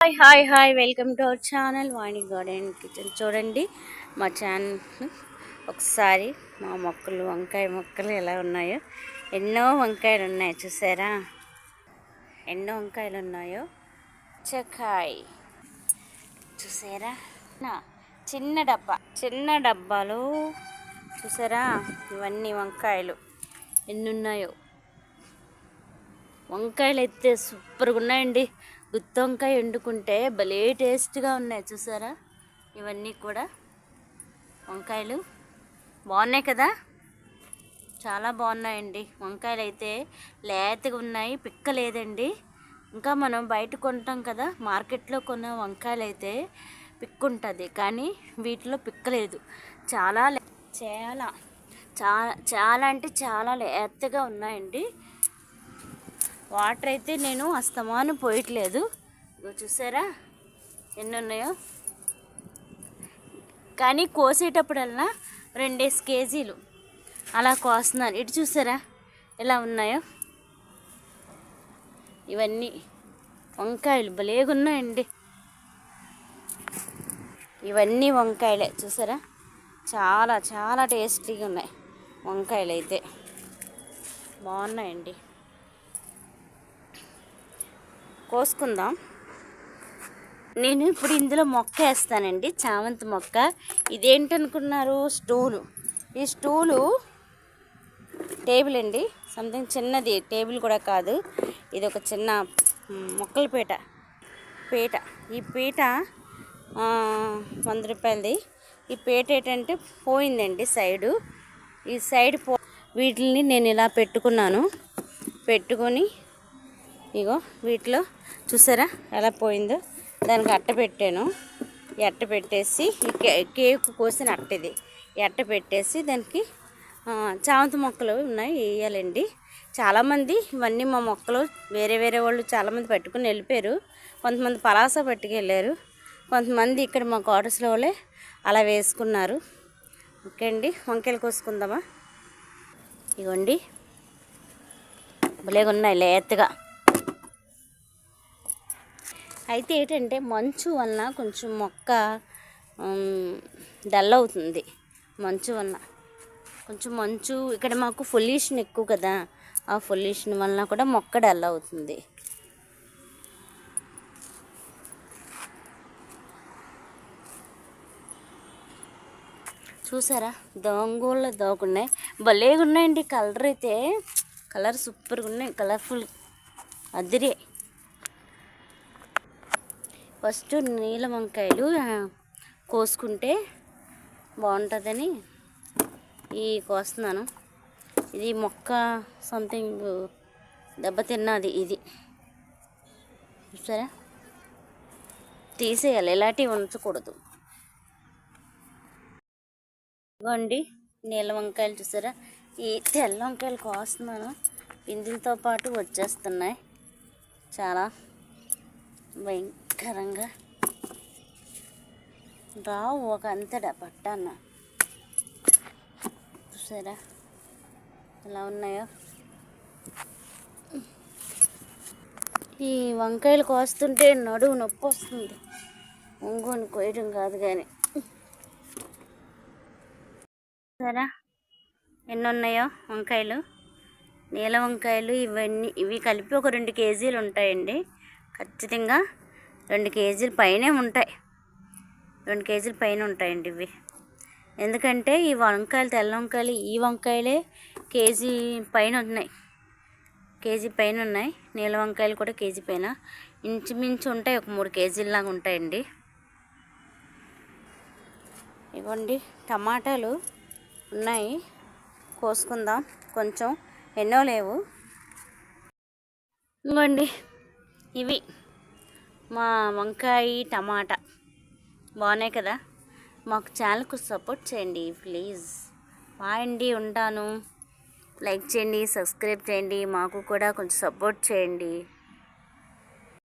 Hi hi hi welcome to our channel Vani garden kitchen చూడండి మా channel ఒకసారి మా మొక్కలు వంకాయ మొక్కలు ఎలా ఉన్నాయో. ఎన్నో వంకాయలు ఉన్నాయి చూసారా? ఎన్నో వంకాయలు ఉన్నాయో. చకాయ్ చూసారా? నా చిన్న డబ్బా చిన్న డబ్బాలు. చూసారా? ఇవన్నీ వంకాయలు. ఎన్ని ఉన్నాయో వంకాయలు అయితే సూపర్గా ఉన్నాయండి. గుత్తి వంకాయ వండుకుంటే భలే టేస్ట్గా ఉన్నాయి చూసారా? ఇవన్నీ కూడా. వంకాయలు. బాగున్నాయి కదా? చాలా బాగున్నాయండి. వంకాయలు అయితే లేతగా ఉన్నాయి పిక్క లేదండి. ఇంకా మనం బయట కొంటాం కదా మార్కెట్లో కొన్న వంకాయలు అయితే పిక్క ఉంటుంది కానీ వీటిలో పిక్క లేదు. చాలా చాలా చాలా చాలా అంటే చాలా లేతగా ఉన్నాయండి. వాటర్ అయితే నేను అస్తమానం పోయట్లేదు. ఇగో చూసారా? ఎన్ని ఉన్నాయో కానీ కోసేటప్పుడల్లా రెండేసి కేజీలు. అలా కోస్తున్నాను. ఇటు చూసారా? ఎలా ఉన్నాయో? ఇవన్నీ వంకాయలు భలేగా ఉన్నాయండి ఇవన్నీ వంకాయలే. చూసారా? చాలా చాలా టేస్టీగా ఉన్నాయి వంకాయలు అయితే బాగున్నాయండి. కోసుకుందాం. నేను ఇప్పుడు ఇందులో మొక్క వేస్తానండి చామంతి మొక్క. ఇదేంటనుకున్నారు? స్టూలు. ఈ స్టూలు టేబుల్ అండి. సంథింగ్ చిన్నది టేబుల్ కూడా కాదు. ఇది ఒక చిన్న మొక్కల పీట. పీట. ఈ పీట వంద రూపాయలది. ఈ పీట ఏంటంటే పోయిందండి సైడు. ఈ సైడ్ పో వీటిని నేను ఇలా పెట్టుకున్నాను. పెట్టుకొని ఇగో వీటిలో చూసారా ఎలా పోయిందో? దానికి అట్ట పెట్టాను. ఎట్ట పెట్టేసి ఈ కే కేక్ కోసిన అట్ట ఇది ఎట్ట పెట్టేసి దానికి చామంతి మొక్కలు ఉన్నాయి వేయాలండి చాలామంది ఇవన్నీ మా మొక్కలు వేరే వేరే వాళ్ళు చాలామంది పట్టుకుని వెళ్ళిపోయారు. కొంతమంది పలాస పట్టుకెళ్ళారు కొంతమంది ఇక్కడ మా క్వార్టర్స్లో వాళ్ళే అలా వేసుకున్నారు. ఓకే అండి వంకాయలు కోసుకుందామా? ఇగోండి. భలేగా ఉన్నాయి లేతగా. అయితే ఏంటంటే మంచు వలన కొంచెం మొక్క డల్ అవుతుంది. మంచు వలన. కొంచెం మంచు ఇక్కడ మాకు పొల్యూషన్ ఎక్కువ కదా ఆ పొల్యూషన్ వలన కూడా మొక్క డల్ అవుతుంది. చూసారా? దొంగోళ్ళ దోగున్నాయి భలేగా ఉన్నాయండి కలర్ అయితే. కలర్ సూపర్గా ఉన్నాయి కలర్ఫుల్. అదిరే. ఫస్ట్ నీల వంకాయలు కోసుకుంటే బాగుంటుందని ఈ కోస్తున్నాను. ఇది మొక్క సంథింగ్ దెబ్బతిన్నది ఇది. చూసారా? తీసేయాలి ఇలాంటివి ఉంచకూడదు ఇవ్వండి నీళ్ళ వంకాయలు చూసారా? ఈ తెల్ల వంకాయలు కోస్తున్నాను. పిందులతో పాటు వచ్చేస్తున్నాయి. చాలా భయం కరంగా రావు ఒక అంతడా పట్టాన్న. చూసారా? ఎలా ఉన్నాయో? ఈ వంకాయలు కోస్తుంటే నడువు నొప్పి వస్తుంది. ఒంగోని కోయడం కాదు కానీ సరే ఎన్ని ఉన్నాయో వంకాయలు? నీల వంకాయలు ఇవన్నీ ఇవి కలిపి ఒక రెండు కేజీలు ఉంటాయండి. ఖచ్చితంగా రెండు కేజీల పైనే ఉంటాయి. రెండు కేజీల పైన ఉంటాయండి ఇవి. ఎందుకంటే ఈ వంకాయలు తెల్ల వంకాయలు ఈ వంకాయలే కేజీ పైన ఉన్నాయి. కేజీ పైన ఉన్నాయి. నీల వంకాయలు కూడా కేజీ పైన. ఇంచుమించు ఉంటాయి. ఒక మూడు కేజీలలాగా ఉంటాయండి. ఇవ్వండి. టమాటాలు ఉన్నాయి. కోసుకుందాం. కొంచెం ఎన్నో లేవు. ఇవ్వండి. ఇవి. మా వంకాయ టమాటా. బాగున్నాయి కదా? మాకు ఛానల్కు సపోర్ట్ చేయండి ప్లీజ్. బాయ్ ఉంటాను. లైక్ చేయండి సబ్స్క్రైబ్ చేయండి. మాకు కూడా కొంచెం సపోర్ట్ చేయండి.